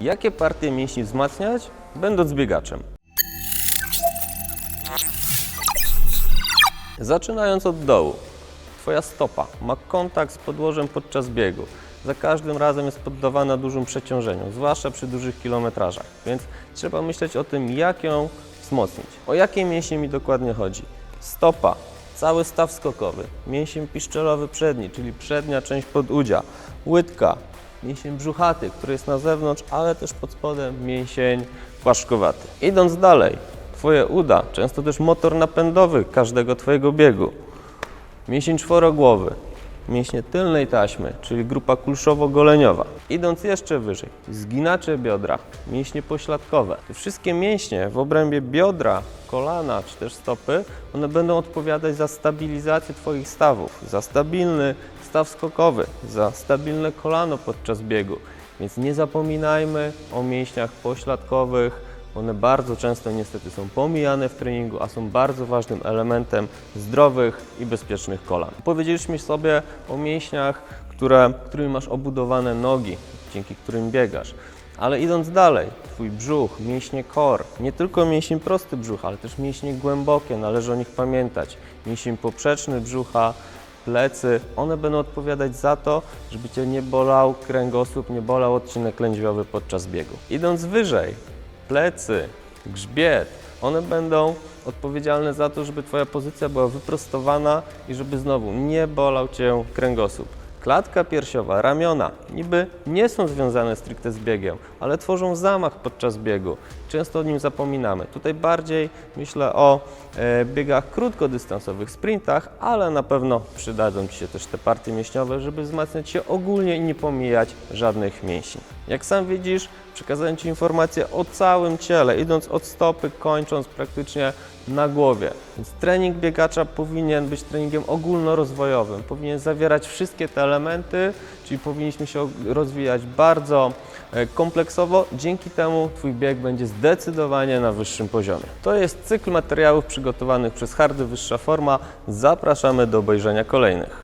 Jakie partie mięśni wzmacniać, będąc biegaczem? Zaczynając od dołu. Twoja stopa ma kontakt z podłożem podczas biegu. Za każdym razem jest poddawana dużym przeciążeniu, zwłaszcza przy dużych kilometrażach, więc trzeba myśleć o tym, jak ją wzmocnić. O jakie mięśnie mi dokładnie chodzi? Stopa, cały staw skokowy, mięsień piszczelowy przedni, czyli przednia część podudzia, łydka, mięsień brzuchaty, który jest na zewnątrz, ale też pod spodem mięsień płaszczkowaty. Idąc dalej, Twoje uda, często też motor napędowy każdego Twojego biegu. Mięsień czworogłowy, mięśnie tylnej taśmy, czyli grupa kulszowo-goleniowa. Idąc jeszcze wyżej, zginacze biodra, mięśnie pośladkowe. Te wszystkie mięśnie w obrębie biodra, kolana czy też stopy, one będą odpowiadać za stabilizację Twoich stawów, za stabilny staw skokowy, za stabilne kolano podczas biegu. Więc nie zapominajmy o mięśniach pośladkowych, one bardzo często niestety są pomijane w treningu, a są bardzo ważnym elementem zdrowych i bezpiecznych kolan. Powiedzieliśmy sobie o mięśniach, które, którymi masz obudowane nogi, dzięki którym biegasz. Ale idąc dalej, Twój brzuch, mięśnie core, nie tylko mięsień prosty brzucha, ale też mięśnie głębokie, należy o nich pamiętać. Mięsień poprzeczny brzucha, plecy, one będą odpowiadać za to, żeby Cię nie bolał kręgosłup, nie bolał odcinek lędźwiowy podczas biegu. Idąc wyżej, plecy, grzbiet, one będą odpowiedzialne za to, żeby Twoja pozycja była wyprostowana i żeby znowu nie bolał Cię kręgosłup. Klatka piersiowa, ramiona niby nie są związane stricte z biegiem, ale tworzą zamach podczas biegu. Często o nim zapominamy. Tutaj bardziej myślę o e, biegach krótkodystansowych, sprintach, ale na pewno przydadzą Ci się też te partie mięśniowe, żeby wzmacniać się ogólnie i nie pomijać żadnych mięśni. Jak sam widzisz, przekazałem Ci informacje o całym ciele, idąc od stopy, kończąc praktycznie na głowie. Więc trening biegacza powinien być treningiem ogólnorozwojowym, powinien zawierać wszystkie te elementy, czyli powinniśmy się rozwijać bardzo e, kompleksowo. Dzięki temu Twój bieg będzie zdecydowanie na wyższym poziomie. To jest cykl materiałów przygotowanych przez Hardy Wyższa Forma. Zapraszamy do obejrzenia kolejnych.